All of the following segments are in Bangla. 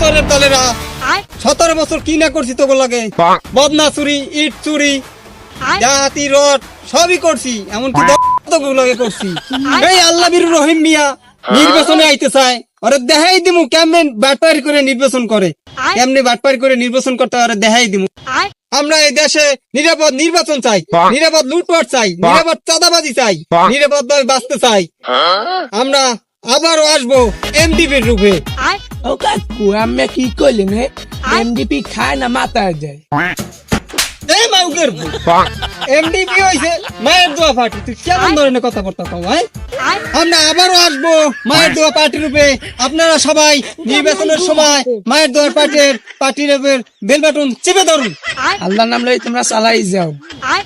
চরের দলেরা। সতেরো বছর কি না করছি তোকে লাগে? বদনা চুরি ইট চুরি রড সবই করছি। এমনকি লাগে করছি। এই আল্লাহ বীর রহিম মিয়া নির্বাচনে আইতে চায়। ওরে দেখাই দিমু কেমন বাটপারি করে নির্বাচন করে। কেমনি বাটপারি করে নির্বাচন করতে ওরে দেখাই দিমু। আমরা এই দেশে নিরাপদ নির্বাচন চাই। নিরাপদ লুটপাট চাই। নিরাপদ চাঁদাবাজি চাই। নিরাপদ ভাবে বাঁচতে চাই। আমরা আবারও আসব এমডিপির রূপে। ও কাকু আমি কি করলেন এমডিপি খায় না মাথায় এই মাউকের এমডিপি হইছে মায়ের দোয়া পার্টি। তুই কেমন ধরনের কথা বলতে কও ভাই আমরা আবারও আসব মায়ের দোয়া পার্টি রূপে। আপনারা সবাই নির্বাচনের সময় মায়ের দোয়া পার্টির পার্টি রূপের বেল বাটন চেপে ধরুন। আল্লাহর নাম লই তোমরা চালাই যাও।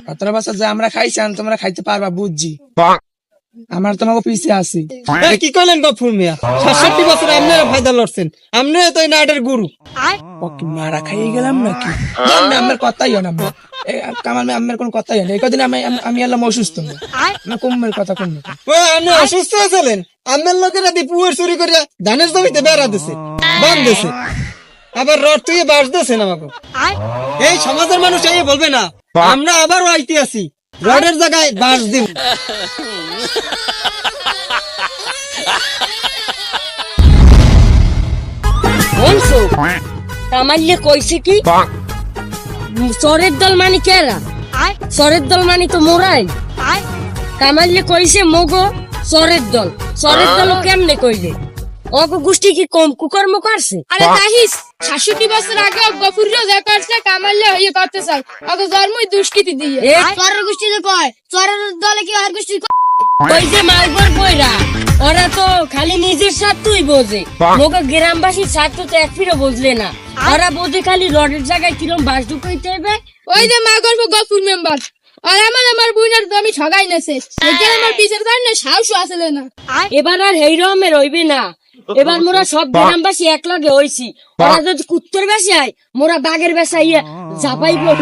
সতেরো বছর যে আমরা খাইছান তোমরা খাইতে পারবা বুঝছি। আমার তোমাকে পিছে আছি। এই কি কইলেন গফুর মিয়া সাতষট্টি বছর আপনারা ফায়দা লড়ছেন। আপনারা তো এই নাটের গুরু। ও কি মারা খাইয়ে গেলাম নাকি? জান না, আমার কথাই হয় না কামাল আমার কোন কথাই হয় না। এই কদিন আমি আমি- আমি এলাম অসুস্থ না। কথা কোন ও আপনি অসুস্থ আছিলেন? আপনার লোকেরা পুয়ের চুরি করে ধানের জমিতে বেড়া দিছে বান দিছে। আবার রড তুই বাস দিয়েছেন আমাকে। এই সমাজের মানুষ এই বলবে না। আমরা আবারও আইতে আছি। রডের জায়গায় বাস দিব। বলছো? কামাল্লে কইছে কি? চরের দল মানে কেরা? চরের দল মানে তো মোরাই। কামাল্লে কইছে মগো চরের দল। চরের দল কেমনে কইলে অগ গোষ্ঠী কি কম কুকর্ম করছে? আরে তাহিস সাতষট্টি বছর আগে গফুরিও যা করছে কামাল্লে হয়ে করতে চাই ওকে জন্মই দুষ্কৃতি দিয়ে। চরের গোষ্ঠীতে কয় চরের দলে কি আর গোষ্ঠী কই যে মালবর বইরা ওরা তো খালি নিজের স্বার্থই বোঝে। মগো গ্রামবাসীর স্বার্থ তো এক ফিরও বুঝলে না। ওরা বোঝে খালি রডের জায়গায় কিরম বাস ঢুকাইতে হবে। ওই যে মা গল্প গফুর মেম্বার। আর আমার আমার বুইনার জমি ঠগাই নেছে। আমার বিচার তার না সাহসও আসলে না। এবার আর এই রকমের হইবে না। এবার মোরা সব গ্রামবাসী এক লগে হইছি ওরা যদি কুত্তর বেশি হয় মোরা বাঘের বেশা ইয়ে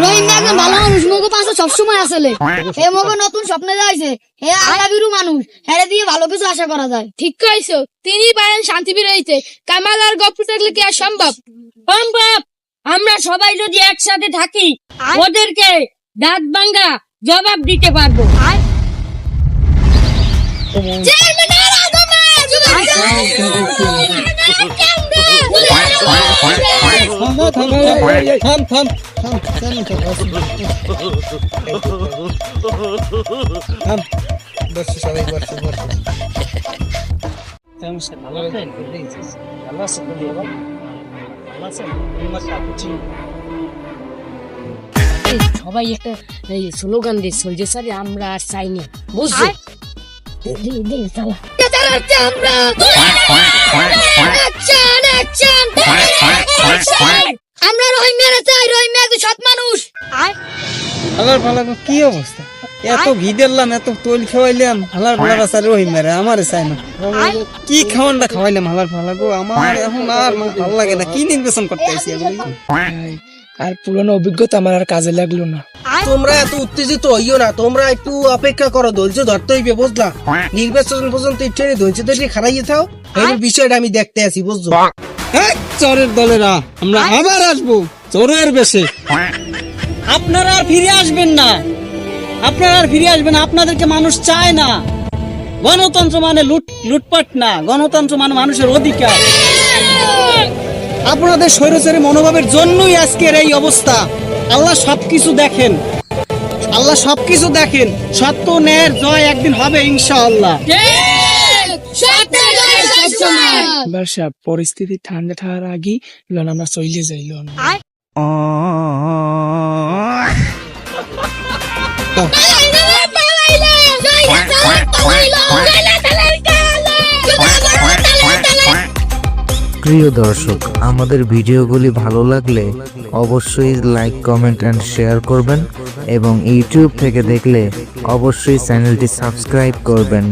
রহিম একজন ভালো মানুষ মগো পাশে সবসময় আসলে হে মগো নতুন স্বপ্নে যাইছে হে আগাবিরু মানুষ। হেরে দিয়ে ভালো কিছু আশা করা যায়। ঠিক কইছো তিনি পারেন শান্তি বিরইতে কামাল আর গফুর থাকলে কি আর সম্ভব? সম্ভব! আমরা সবাই যদি একসাথে থাকি ওদেরকে দাঁত ভাঙ্গা জবাব দিতে পারব। থামো, সবাই একটা স্লোগান দিয়ে চলছে স্যার আমরা আর চাইনি বুঝছ? দে, চালা। আমরা রহিম মেরে চাই রহিম একজন সৎ মানুষ হালার ফালা কি অবস্থা? এত ঘি দিলাম এত তৈল খাওয়াইলাম। হালার ফালা রাস্তায় রহিম মেরে আমারে চাই না। কি খাওয়ানটা খাওয়াইলাম হালার ফালা গো? আমার এখন আর মানে ভালো লাগে না। কি নির্বাচন করতে আইছি এগুলি? আর পুরনো অভিজ্ঞতা আমার আর কাজে লাগল না। তোমরা এত উত্তেজিত হইও না তোমরা একটু অপেক্ষা করো ধৈর্য ধরতে হইবে বুঝলা? নির্বাচন পর্যন্ত একটু ধৈর্য ধরে খারাইয়ে থাও। এই বিষয়টা আমি দেখতে আছি বুঝছ? চোরের দলেরা আমরা আবার আসব চোরের বেশে। আপনারা আর ফিরে আসবেন না। আপনারা আর ফিরে আসবেন না। আপনাদেরকে মানুষ চায় না। গণতন্ত্র মানে লুট লুটপাট না গণতন্ত্র মানে মানুষের অধিকার। আপনাদের স্বৈরচারী মনোভাবের জন্যই আজকের এই অবস্থা। আল্লাহ সবকিছু দেখেন। আল্লাহ সবকিছু দেখেন। সত্য ন্যায়ের জয় একদিন হবে ইনশাআল্লাহ। পরিস্থিতি ঠান্ডা থাকার আগেই লন আমরা চলে যাই লন। প্রিয় দর্শক, আমাদের ভিডিওগুলি ভালো লাগলে অবশ্যই লাইক কমেন্ট অ্যান্ড শেয়ার করবেন এবং ইউটিউব থেকে দেখলে অবশ্যই চ্যানেলটি সাবস্ক্রাইব করবেন।